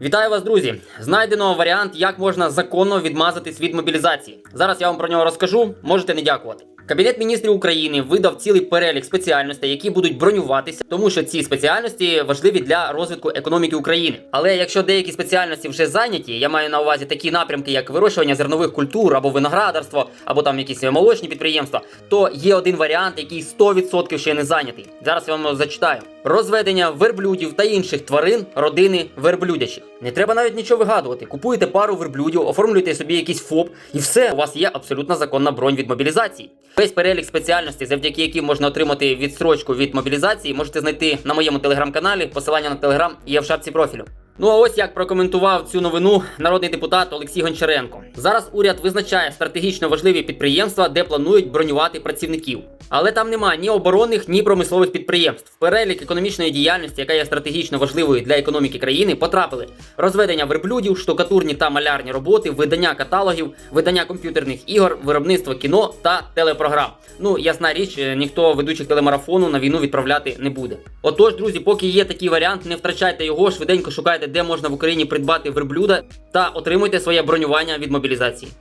Вітаю вас, друзі! Знайдено варіант, як можна законно відмазатись від мобілізації. Зараз я вам про нього розкажу. Можете не дякувати. Кабінет міністрів України видав цілий перелік спеціальностей, які будуть бронюватися, тому що ці спеціальності важливі для розвитку економіки України. Але якщо деякі спеціальності вже зайняті, я маю на увазі такі напрямки, як вирощування зернових культур або виноградарство, або там якісь молочні підприємства, то є один варіант, який 100% ще не зайнятий. Зараз я вам зачитаю: розведення верблюдів та інших тварин родини верблюдячих. Не треба навіть нічого вигадувати. Купуєте пару верблюдів, оформлюєте собі якийсь ФОП, і все, у вас є абсолютно законна бронь від мобілізації. Весь перелік спеціальностей, завдяки яким можна отримати відстрочку від мобілізації, можете знайти на моєму телеграм-каналі. Посилання на телеграм є в шапці профілю. Ну а ось як прокоментував цю новину народний депутат Олексій Гончаренко. Зараз уряд визначає стратегічно важливі підприємства, де планують бронювати працівників. Але там немає ні оборонних, ні промислових підприємств. Перелік економічної діяльності, яка є стратегічно важливою для економіки країни, потрапили розведення верблюдів, штукатурні та малярні роботи, видання каталогів, видання комп'ютерних ігор, виробництво кіно та телепрограм. Ну, ясна річ, е, ніхто ведучих телемарафону на війну відправляти не буде. Отож, друзі, поки є такий варіант, не втрачайте його, швиденько шукайте, де можна в Україні придбати верблюда та отримуйте своє бронювання від мобілізації.